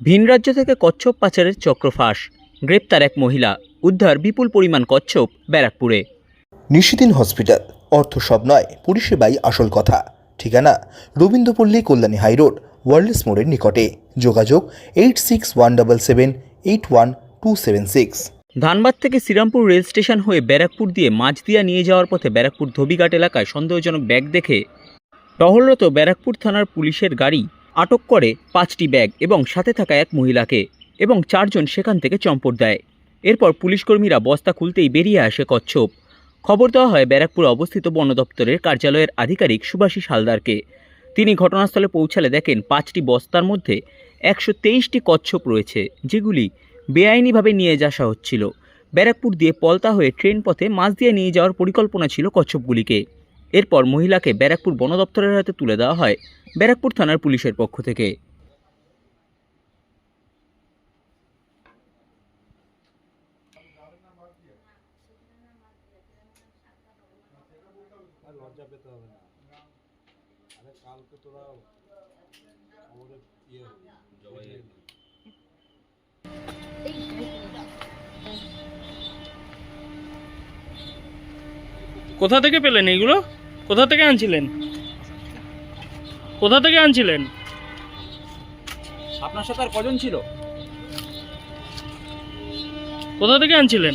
ভিন রাজ্য থেকে কচ্ছপ পাচারের চক্র ফাঁস গ্রেপ্তার এক মহিলা। উদ্ধার বিপুল পরিমাণ কচ্ছপ ব্যারাকপুরে। নিশিদিন হসপিটাল। অর্থ সব নয় পরিষেবাই আসল কথা। ঠিকানা রবীন্দ্রপল্লী কল্যাণী হাইরোড ওয়ার্ল্ডস মোড়ের নিকটে। যোগাযোগ eight six one double seven eight one two seven six. Dhanbad থেকে শ্রীরামপুর রেল স্টেশন হয়ে ব্যারাকপুর দিয়ে মাঝদিয়া নিয়ে যাওয়ার পথে ব্যারাকপুর ধোবিঘাট এলাকায় সন্দেহজনক ব্যাগ দেখে টহলরত ব্যারাকপুর থানার পুলিশের গাড়ি আটক করে পাঁচটি ব্যাগ এবং সাথে থাকা এক মহিলাকে এবং চারজন সেখান থেকে চম্পট দেয়। এরপর পুলিশকর্মীরা বস্তা খুলতেই বেরিয়ে আসে কচ্ছপ। খবর দেওয়া হয়, ব্যারাকপুর অবস্থিত বন দপ্তরের কার্যালয়ের আধিকারিক সুভাষী হালদারকে। তিনি ঘটনাস্থলে পৌঁছালে দেখেন, পাঁচটি বস্তার মধ্যে একশো তেইশটি কচ্ছপ রয়েছে, যেগুলি বেআইনিভাবে নিয়ে আসা হচ্ছিল। ব্যারাকপুর দিয়ে পলতা হয়ে ট্রেন পথে মাছ দিয়ে নিয়ে যাওয়ার পরিকল্পনা ছিল কচ্ছপগুলিকে। এরপর মহিলাকে ব্যারাকপুর বন দপ্তরের হাতে তুলে দেওয়া হয় ব্যারাকপুর থানার পুলিশের পক্ষ থেকে। কোথা থেকে পেলেন এইগুলো? কোথা থেকে আনছিলেন? কোথা থেকে আনছিলেন? আপনার সাথে আর কজন ছিল? কোথা থেকে আনছিলেন?